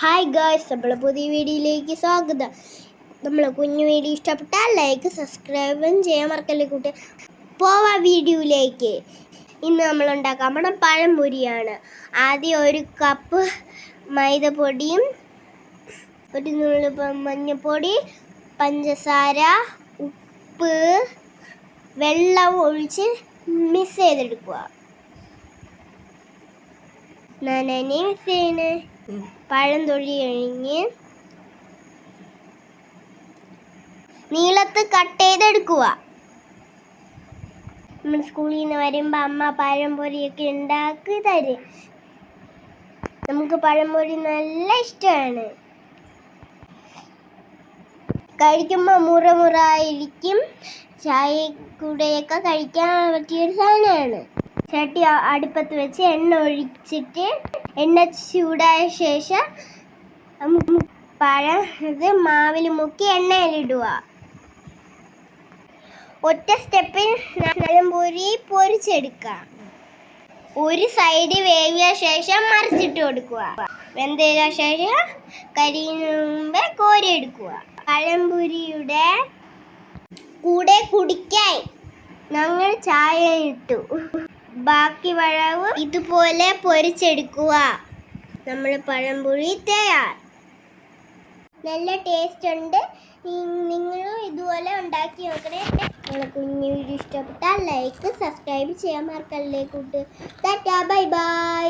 Hi girls നമ്മളെ പുതിയ വീഡിയോയിലേക്ക് സ്വാഗതം. നമ്മളെ കുഞ്ഞു വീഡിയോ ഇഷ്ടപ്പെട്ടാൽ ലൈക്ക് സബ്സ്ക്രൈബും ചെയ്യാൻ മറക്കല്ലേ കൂട്ടി. പോവാ വീഡിയോയിലേക്ക്. ഇന്ന് നമ്മൾ ഉണ്ടാക്കാൻ പോണ പഴംപൊരിയാണ്. ആദ്യം ഒരു കപ്പ് മൈദപ്പൊടിയും ഒരു നുള്ളി മഞ്ഞൾപ്പൊടി പഞ്ചസാര ഉപ്പ് വെള്ളം ഒഴിച്ച് മിക്സ് ചെയ്തെടുക്കുക. നനനെ മിക്സ് ചെയ്യണേ പഴം തൊഴി കഴിഞ്ഞ് നീളത്ത് കട്ട് ചെയ്തെടുക്കുക. നമ്മൾ സ്കൂളിൽ നിന്ന് വരുമ്പോൾ അമ്മ പഴംപൊരിയൊക്കെ ഉണ്ടാക്കി തരും. നമുക്ക് പഴംപൊരി നല്ല ഇഷ്ടമാണ്. കഴിക്കുമ്പോൾ മുറ മുറായിരിക്കും. ചായ കൂടെയൊക്കെ കഴിക്കാൻ പറ്റിയൊരു സാധനമാണ്. ചട്ടി അടുപ്പത്ത് വെച്ച് എണ്ണ ഒഴിച്ചിട്ട് എണ്ണ ചൂടായ ശേഷം പഴം ഇത് മാവിൽ മുക്കി എണ്ണയിലിടുക. ഒറ്റ സ്റ്റെപ്പിൽ നിലമ്പൂരി പൊരിച്ചെടുക്കാം ഒരു സൈഡ് വേവിയ ശേഷം മറിച്ചിട്ട് കൊടുക്കുക. വെന്തതിന് ശേഷം കരിയിന് മുമ്പേ കോരിയെടുക്കുക പഴംപൊരിയുടെ കൂടെ കുടിക്കാൻ ഞങ്ങൾ ചായ ഇട്ടു. ബാക്കി വഴവ് ഇതുപോലെ പൊരിച്ചെടുക്കുക. നമ്മൾ പഴംപുളി തയ്യാർ. നല്ല ടേസ്റ്റ് ഉണ്ട്. നിങ്ങളും ഇതുപോലെ ഉണ്ടാക്കി നോക്കണേ. നിങ്ങളെ കുഞ്ഞു വീഡിയോ ഇഷ്ടപ്പെട്ടാൽ ലൈക്ക് സബ്സ്ക്രൈബ് ചെയ്യാൻ മറക്കല്ലേ കൂട്ട്. Tata bye bye